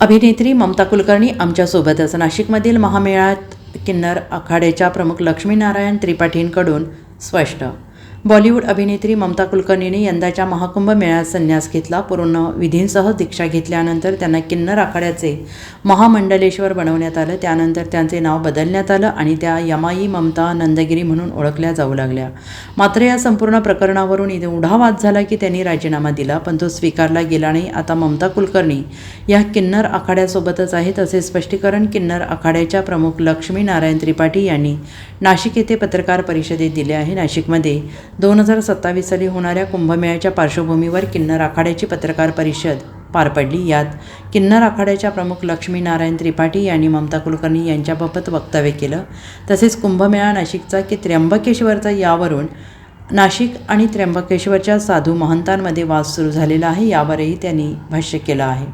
अभिनेत्री ममता कुलकर्णी आमच्यासोबतच नाशिकमधील महामेळ्यात किन्नर आखाड्याच्या प्रमुख लक्ष्मीनारायण त्रिपाठींकडून स्पष्ट बॉलिवूड अभिनेत्री ममता कुलकर्णीने यंदाच्या महाकुंभ मेळ्यात संन्यास घेतला. पूर्ण विधींसह दीक्षा घेतल्यानंतर त्यांना किन्नर आखाड्याचे महामंडलेश्वर बनवण्यात आलं. त्यानंतर त्यांचे नाव बदलण्यात आलं आणि त्या यमाई ममता नंदगिरी म्हणून ओळखल्या जाऊ लागल्या. मात्र या संपूर्ण प्रकरणावरून एवढा वाद झाला की त्यांनी राजीनामा दिला पण तो स्वीकारला गेला नाही. आता ममता कुलकर्णी या किन्नर आखाड्यासोबतच आहेत असे स्पष्टीकरण किन्नर आखाड्याच्या प्रमुख लक्ष्मी नारायण त्रिपाठी यांनी नाशिक येथे पत्रकार परिषदेत दिले आहे. नाशिकमध्ये दोन हजार सत्तावीस साली होणाऱ्या कुंभमेळ्याच्या पार्श्वभूमीवर किन्नर आखाड्याची पत्रकार परिषद पार पडली. यात किन्नर आखाड्याच्या प्रमुख लक्ष्मी नारायण त्रिपाठी यांनी ममता कुलकर्णी यांच्याबाबत वक्तव्य केलं. तसेच कुंभमेळा नाशिकचा की त्र्यंबकेश्वरचा यावरून नाशिक आणि त्र्यंबकेश्वरच्या साधू महंतांमध्ये वाद सुरू झालेला आहे यावरही त्यांनी भाष्य केलं आहे.